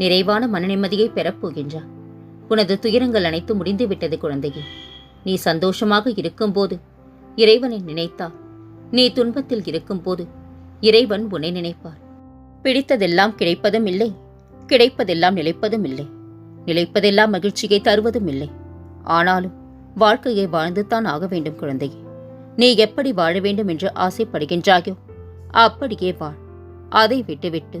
நிறைவான மனநிம்மதியை பெறப் போகின்றாய். உனது துயரங்கள் அனைத்து முடிந்துவிட்டது குழந்தையே. நீ சந்தோஷமாக இருக்கும்போது இறைவனை நினைத்தால் நீ துன்பத்தில் இருக்கும்போது இறைவன் உன்னை நினைப்பார். பிடித்ததெல்லாம் கிடைப்பதும் இல்லை கிடைப்பதெல்லாம் நிலைப்பதும் இல்லை. நிலைப்பதெல்லாம் மகிழ்ச்சியை தருவதும் இல்லை. ஆனாலும் வாழ்க்கையை வாழ்ந்துதான் ஆக வேண்டும் குழந்தையே. நீ எப்படி வாழ வேண்டும் என்று ஆசைப்படுகின்றாயோ அப்படியே வாழ். அதை விட்டுவிட்டு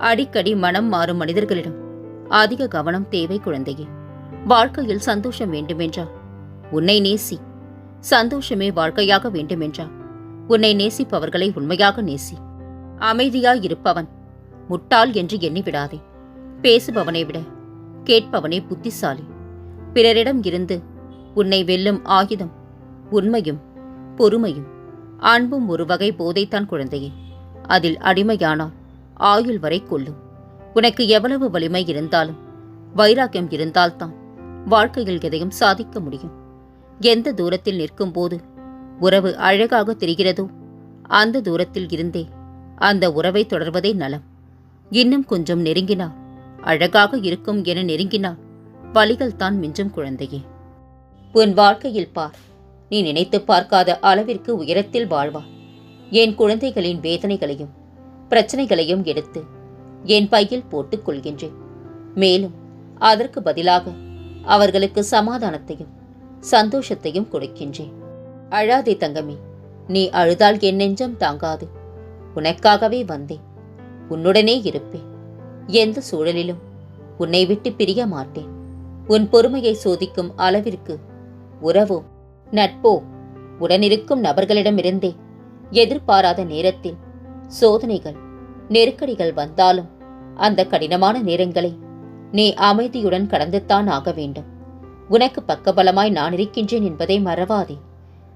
அடிக்கடி மனம் மாறும் மனிதர்களிடம். அதிக கவனம் தேவை குழந்தையே. வாழ்க்கையில் சந்தோஷம் வேண்டுமென்றால் உன்னை நேசி. சந்தோஷமே வாழ்க்கையாக வேண்டுமென்றால் உன்னை நேசிப்பவர்களை உண்மையாக நேசி. அமைதியாய் இருப்பவன். முட்டாள் என்று எண்ணிவிடாதே. பேசுபவனை விட கேட்பவனே புத்திசாலி. பிறரிடம் இருந்து உன்னை வெல்லும் ஆயுதம் உண்மையும் பொறுமையும் அன்பும் ஒரு வகை போதைத்தான் குழந்தையே. அதில் அடிமையானால் ஆயுள் வரை கொள்ளும். உனக்கு எவ்வளவு வலிமை இருந்தாலும் வைராக்கியம் இருந்தால்தான் வாழ்க்கையில் எதையும் சாதிக்க முடியும். எந்த தூரத்தில் நிற்கும் போது உறவு அழகாக தெரிகிறதோ அந்த தூரத்தில் இருந்தே அந்த உறவை தொடர்வதே நலம். இன்னும் கொஞ்சம் நெருங்கினால் அழகாக இருக்கும் என நெருங்கினால் வழிகள் தான் மிஞ்சும் குழந்தையே. உன் வாழ்க்கையில் பார். நீ நினைத்து பார்க்காத அளவிற்கு உயரத்தில் வாழ்வார் என் குழந்தைகளின் வேதனைகளையும் பிரச்சனைகளையும் எடுத்து என் பையில் போட்டுக் கொள்கின்றேன். மேலும் அதற்கு பதிலாக அவர்களுக்கு சமாதானத்தையும் சந்தோஷத்தையும் கொடுக்கின்றேன். அழாதே தங்கமே நீ அழுதால் என் நெஞ்சம் தாங்காது. உனக்காகவே வந்தேன். உன்னுடனே இருப்பேன். எந்த சூழலிலும் உன்னை விட்டு பிரிய மாட்டேன். உன் பொறுமையை சோதிக்கும் அளவிற்கு உறவோ நட்போ உடனிருக்கும் நபர்களிடமிருந்தே எதிர்பாராத நேரத்தில் சோதனைகள் நெருக்கடிகள் வந்தாலும் அந்த கடினமான நேரங்களை நீ அமைதியுடன் கடந்துத்தான் ஆக வேண்டும். உனக்கு பக்கபலமாய் நான் இருக்கின்றேன் என்பதை மறவாதே.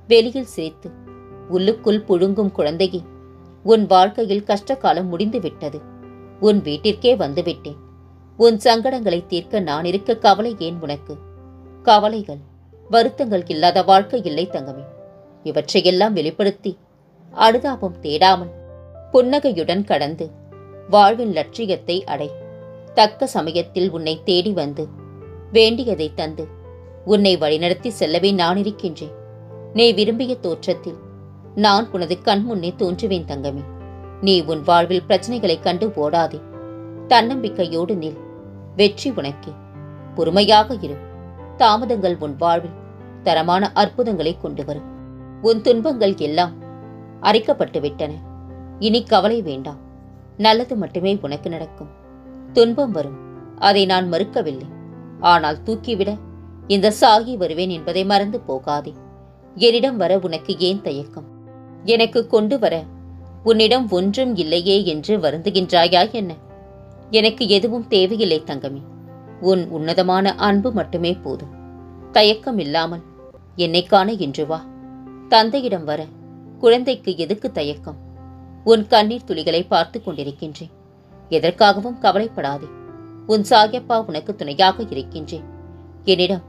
வெளியில் சிரித்து உள்ளுக்குள் புழுங்கும் குழந்தையே உன் வாழ்க்கையில் கஷ்ட காலம் முடிந்து விட்டது உன் வீட்டிற்கே வந்துவிட்டேன். உன் சங்கடங்களை தீர்க்க நான் இருக்க கவலை ஏன் உனக்கு? கவலைகள் வருத்தங்கள் இல்லாத வாழ்க்கை இல்லை தங்கமே. இவற்றையெல்லாம் வெளிப்படுத்தி அனுதாபம் தேடாமல் புன்னகையுடன் கடந்து வாழ்வின் லட்சியத்தை அடை. தக்க சமயத்தில் உன்னை தேடி வந்து வேண்டியதை தந்து உன்னை வழிநடத்தி செல்லவே நான் இருக்கின்றேன். நீ விரும்பிய தோற்றத்தில் நான் உனது கண்முன்னே தோன்றுவேன் தங்கமே. நீ உன் வாழ்வில் பிரச்சனைகளை கண்டு ஓடாதே. தன்னம்பிக்கையோடு நில் வெற்றி உனக்கே. பொறுமையாக இரு. தாமதங்கள் உன் வாழ்வில் தரமான அற்புதங்களை கொண்டு வரும். உன் துன்பங்கள் எல்லாம் அரைக்கப்பட்டு விட்டன இனி கவலை வேண்டாம். நல்லது மட்டுமே உனக்கு நடக்கும். துன்பம் வரும். அதை நான் மறுக்கவில்லை. ஆனால் தூக்கிவிட இந்த சாகி வருவேன் என்பதை மறந்து போகாதே. என்னிடம் வர உனக்கு ஏன் தயக்கம்? எனக்கு கொண்டு வர உன்னிடம் ஒன்றும் இல்லையே என்று வருந்துகின்றாயா என்ன? எனக்கு எதுவும் தேவையில்லை தங்கமே. உன் உன்னதமான அன்பு மட்டுமே போதும். தயக்கம் இல்லாமல் என்னை காண இன்று வா. தந்தையிடம் வர குழந்தைக்கு எதுக்கு தயக்கம்? உன் கண்ணீர் துளிகளை பார்த்து கொண்டிருக்கின்றேன். எதற்காகவும் கவலைப்படாதே. உன் சாகியப்பா உனக்கு துணையாக இருக்கின்றேன். என்னிடம்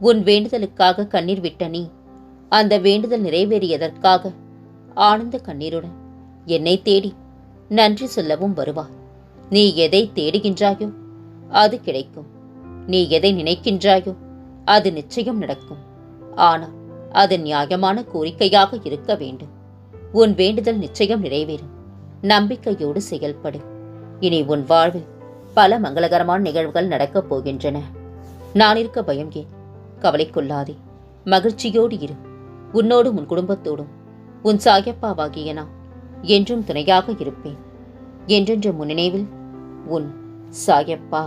உன் வேண்டுதலுக்காக கண்ணீர் விட்ட நீ அந்த வேண்டுதல் நிறைவேறியதற்காக ஆனந்த கண்ணீருடன் என்னை தேடி நன்றி சொல்லவும் வருவார் நீ எதை தேடுகின்றாயோ அது கிடைக்கும். நீ எதை நினைக்கின்றாயோ அது நிச்சயம் நடக்கும். ஆனால் அது நியாயமான கோரிக்கையாக இருக்க வேண்டும். உன் வேண்டுதல் நிச்சயம் நிறைவேறும். நம்பிக்கையோடு செயல்படு. இனி உன் வாழ்வில் பல மங்களகரமான நிகழ்வுகள் நடக்கப் போகின்றன. நான் இருக்க பயம் ஏன்? கவலைக்கொள்ளாதே. மகிழ்ச்சியோடு இரு. உன்னோடும் உன் குடும்பத்தோடும். உன் சாயப்பாவாகிய நான் என்றும் துணையாக இருப்பேன். என்றென்ற முன்னினைவில் உன் சாயப்பா.